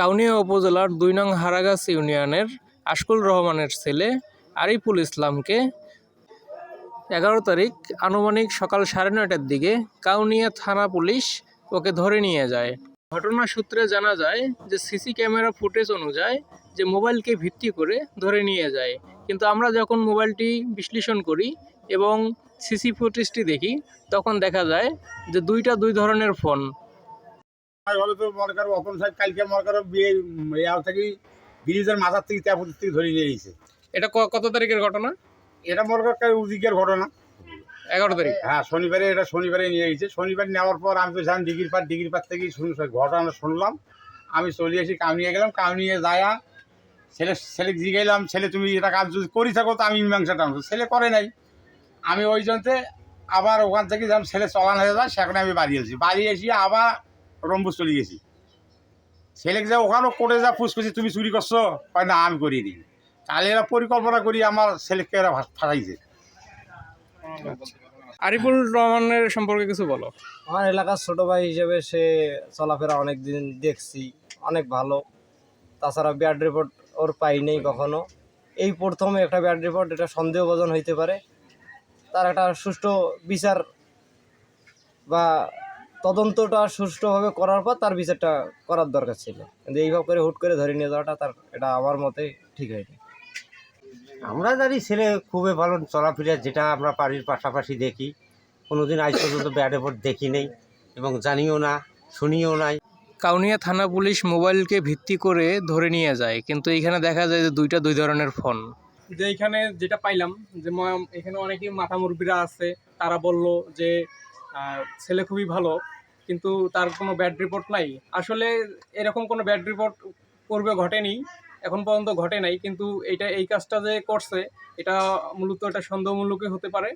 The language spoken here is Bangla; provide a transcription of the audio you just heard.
কাউনিয়া উপজেলার দুই নং হারাগাছ ইউনিয়নের আশকুল রহমানের ছেলে আরিফুল ইসলামকে এগারো তারিখ আনুমানিক সকাল সাড়ে নয়টার দিকে কাউনিয়া থানা পুলিশ ওকে ধরে নিয়ে যায়। ঘটনা সূত্রে জানা যায় যে সিসি ক্যামেরা ফুটেজ অনুযায়ী যে মোবাইলকে ভিত্তি করে ধরে নিয়ে যায়। কিন্তু আমরা যখন মোবাইলটি বিশ্লেষণ করি এবং সিসি ফুটেজটি দেখি, তখন দেখা যায় যে দুইটা দুই ধরনের ফোন হলে তো মনে করো অপন সাহেব কালকে মনে করো বিয়ে ইয়ার থেকে ব্রিজের মাথার থেকে ট্যাপুর থেকে ধরে নিয়ে গেছে। এটা কত তারিখের ঘটনা? এটা মনে করো উদিকের ঘটনা। এগারো তারিখ। হ্যাঁ শনিবারে এটা শনিবারে নিয়ে গেছে। শনিবার নেওয়ার পর আমি তো জানি ডিগ্রির পার ডিগ্রির পার থেকে শুন ঘটনা শুনলাম। আমি চলে এসে কাউনিয়ে গেলাম কাউনিয়ে যায়া ছেলে ছেলে জিগাইলাম ছেলে তুমি এটা কাজ যদি করি থাকো তো আমি মীমাংসাটা আনব। ছেলে করে নাই। আমি ওই জন্যে আবার ওখান থেকে যখন ছেলে চলান হয়ে যায় সেখানে আমি বাড়ি এসেছি বাড়ি এসে আবার রম্বুস চলে গেছি। ছেলেক যা ওখানেও করে যা করছি তুমি চুরি করছ কয় না আমি করিয়ে দিই তাহলে এরা পরিকল্পনা করি আমার ছেলেকে এরা ফাঁসাইছে আরিফুল রহমানের সম্পর্কে কিছু বলো। আমার এলাকার ছোট ভাই হিসেবে সে চলাফেরা অনেক দিন দেখছি অনেক ভালো। তাছাড়া ব্যাড রিপোর্ট ওর পাই নেই কখনো। এই প্রথমে একটা ব্যাড রিপোর্ট এটা সন্দেহভাজন হইতে পারে। তার একটা সুষ্ঠু বিচার বা তদন্তটা সুষ্ঠুভাবে করার পর তার বিচারটা করার দরকার ছিল। কিন্তু এইভাবে করে হুট করে ধরে নিয়ে যাওয়াটা তার এটা আমার মতে ঠিক হয়নি। আমরা জানি ছেলে খুবই ভালো চলাফেরা যেটা আমরা বাড়ির পাশাপাশি দেখি। কোনোদিন আজ পর্যন্ত ব্যাড রিপোর্ট দেখি নেই এবং জানিও না শুনিও নাই। কাউনিয়া থানা পুলিশ মোবাইলকে ভিত্তি করে ধরে নিয়ে যায় কিন্তু এখানে দেখা যায় যে দুইটা দুই ধরনের ফোন। যে এখানে যেটা পাইলাম যে এখানে অনেকেই মাথা মুরব্বীরা আছে তারা বলল যে ছেলে খুবই ভালো, কিন্তু তার কোনো ব্যাড রিপোর্ট নাই। আসলে এরকম কোনো ব্যাড রিপোর্ট পূর্বে ঘটেনি, এখন পর্যন্ত ঘটে নাই, কিন্তু এটা এই কাজটা যে করছে, এটা মূলত এটা সন্দেহমূলকই হতে পারে।